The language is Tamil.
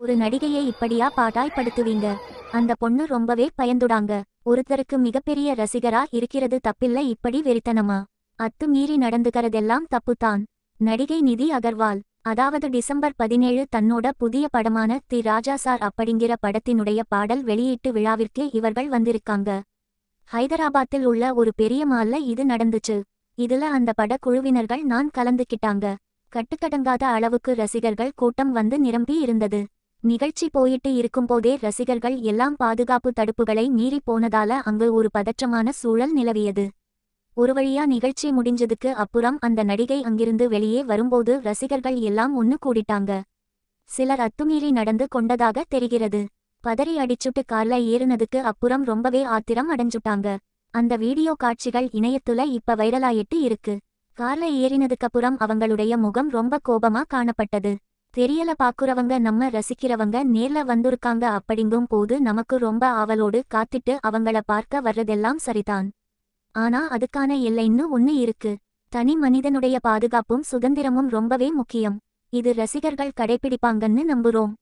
ஒரு நடிகையை இப்படியா பாட்டாய்ப்படுத்துவீங்க? அந்த பொண்ணு ரொம்பவே பயந்துடாங்க. ஒருத்தருக்கு மிகப்பெரிய ரசிகரா இருக்கிறது தப்பில்ல இப்படி வெறித்தனமா? அத்துமீறி நடந்துக்கிறதெல்லாம் தப்புதான் நடிகை நிதி அகர்வால். அதாவது டிசம்பர் பதினேழு தன்னோட புதிய படமான தி ராஜா சார் அப்படிங்கிற படத்தினுடைய பாடல் வெளியீட்டு விழாவிற்கு இவர்கள் வந்திருக்காங்க. ஹைதராபாத்தில் உள்ள ஒரு பெரிய மால்ல இது நடந்துச்சு. இதுல அந்த படக்குழுவினர்கள் நான் கலந்துக்கிட்டாங்க. கட்டுக்கடங்காத அளவுக்கு ரசிகர்கள் கூட்டம் வந்து நிரம்பி இருந்தது. நிகழ்ச்சி போயிட்டு இருக்கும்போதே ரசிகர்கள் எல்லாம் பாதுகாப்பு தடுப்புகளை மீறி போனதால அங்கு ஒரு பதற்றமான சூழல் நிலவியது. ஒரு வழியா நிகழ்ச்சி முடிஞ்சதுக்கு அப்புறம் அந்த நடிகை அங்கிருந்து வெளியே வரும்போது ரசிகர்கள் எல்லாம் ஒன்னு கூடிட்டாங்க. சிலர் அத்துமீறி நடந்து கொண்டதாக தெரிகிறது. பதறி அடிச்சுட்டு கார்ல ஏறுனதுக்கு அப்புறம் ரொம்பவே ஆத்திரம் அடைஞ்சுட்டாங்க. அந்த வீடியோ காட்சிகள் இணையத்துல இப்ப வைரலாயிட்டு இருக்கு. கார்ல ஏறினதுக்கப்புறம் அவங்களுடைய முகம் ரொம்ப கோபமா காணப்பட்டது. தெரியல பாக்குறவங்க நம்ம ரசிக்கிறவங்க நேர்ல வந்திருக்காங்க அப்படிங்கும் போது நமக்கு ரொம்ப ஆவலோடு காத்திட்டு அவங்கள பார்க்க வர்றதெல்லாம் சரிதான். ஆனா அதுக்கான எல்லைன்னு ஒண்ணு இருக்கு. தனி மனிதனுடைய பாதுகாப்பும் சுதந்திரமும் ரொம்பவே முக்கியம். இது ரசிகர்கள் கடைபிடிப்பாங்கன்னு நம்புறோம்.